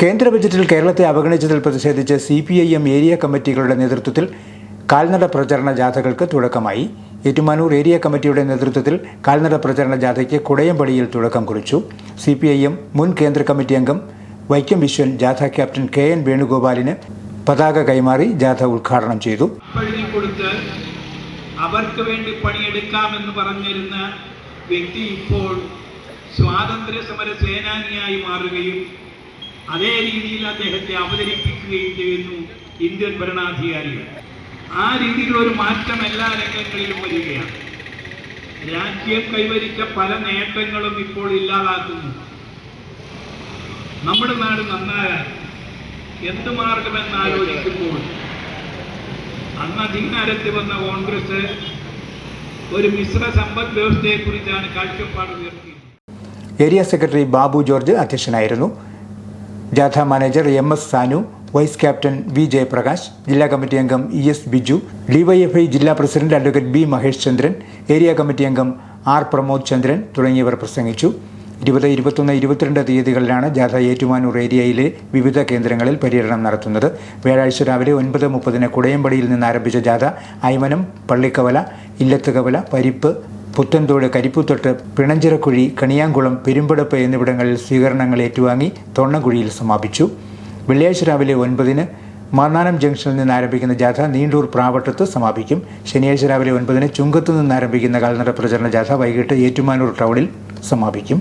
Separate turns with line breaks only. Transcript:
കേന്ദ്ര ബജറ്റിൽ കേരളത്തെ അവഗണിച്ചതിൽ പ്രതിഷേധിച്ച് C P I M area കമ്മിറ്റികളുടെ നേതൃത്വത്തിൽ കാൽനട പ്രചരണ ജാഥകൾക്ക് തുടക്കമായി. ഏറ്റുമാനൂർ ഏരിയ കമ്മിറ്റിയുടെ നേതൃത്വത്തിൽ കാൽനട പ്രചരണ ജാഥയ്ക്ക് കുടയംപടിയിൽ തുടക്കം കുറിച്ചു. സി പി ഐ എം മുൻ കേന്ദ്ര കമ്മിറ്റി അംഗം വൈക്കം വിശ്വൻ ജാഥ ക്യാപ്റ്റൻ കെ എൻ വേണുഗോപാലിന് പതാക കൈമാറി ജാഥ ഉദ്ഘാടനം ചെയ്തു.
അവർക്ക് വേണ്ടി പണിയെടുക്കാമെന്ന് പറഞ്ഞിരുന്ന വ്യക്തി ഇപ്പോൾ സ്വാതന്ത്ര്യ സമര സേനാനിയായി മാറുകയും അതേ രീതിയിൽ അദ്ദേഹത്തെ അവതരിപ്പിക്കുകയും ചെയ്യുന്നു ഇന്ത്യൻ ഭരണാധികാരികൾ. ആ രീതിയിലുള്ള മാറ്റം എല്ലാ രംഗങ്ങളിലും വരികയാണ്. രാജ്യം കൈവരിച്ച പല നേട്ടങ്ങളും ഇപ്പോൾ ഇല്ലാതാക്കുന്നു. നമ്മുടെ നാട് നന്നാകാൻ എന്ത് മാർഗമെന്ന് ആലോചിക്കുമ്പോൾ അന്ന് അധികാരത്തിൽ വന്ന കോൺഗ്രസ് ഒരു മിശ്ര സമ്പദ് വ്യവസ്ഥയെക്കുറിച്ചാണ് കാഴ്ചപ്പാട് ഉയർത്തിയത്.
ഏരിയ സെക്രട്ടറി ബാബു ജോർജ് അധ്യക്ഷനായിരുന്നു. ജാഥ manager M S Sanu vice captain V Jayaprakash ജില്ലാ കമ്മിറ്റി അംഗം ഇ എസ് ബിജു ഡിവൈഎഫ്ഐ ജില്ലാ president advocate B Mahesh Chandran area committee അംഗം ആർ പ്രമോദ് ചന്ദ്രൻ തുടങ്ങിയവർ പ്രസംഗിച്ചു. ഇരുപത് ഇരുപത്തൊന്ന് ഇരുപത്തിരണ്ട് തീയതികളിലാണ് ജാഥ ഏറ്റുമാനൂർ ഏരിയയിലെ വിവിധ കേന്ദ്രങ്ങളിൽ പര്യടനം നടത്തുന്നത്. വ്യാഴാഴ്ച രാവിലെ ഒൻപത് മുപ്പതിന് കുടയമ്പടിയിൽ നിന്ന് ആരംഭിച്ച ജാഥ ഐമനം പള്ളിക്കവല ഇല്ലത്തുകവല പരിപ്പ് പുത്തൻതോട് കരിപ്പുത്തൊട്ട് പിണഞ്ചിറക്കുഴി കണിയാങ്കുളം പെരുമ്പടപ്പ് എന്നിവിടങ്ങളിൽ സ്വീകരണങ്ങൾ ഏറ്റുവാങ്ങി തൊണ്ണക്കുഴിയിൽ സമാപിച്ചു. വെള്ളിയാഴ്ച രാവിലെ ഒൻപതിന് മാന്നാനം ജംഗ്ഷനിൽ നിന്ന് ആരംഭിക്കുന്ന ജാഥ നീണ്ടൂർ പ്രാവട്ടത്ത് സമാപിക്കും. ശനിയാഴ്ച രാവിലെ ഒൻപതിന് ചുങ്കത്തു നിന്ന് ആരംഭിക്കുന്ന കാൽനട പ്രചരണ ജാഥ വൈകിട്ട് ഏറ്റുമാനൂർ ടൗണിൽ സമാപിക്കും.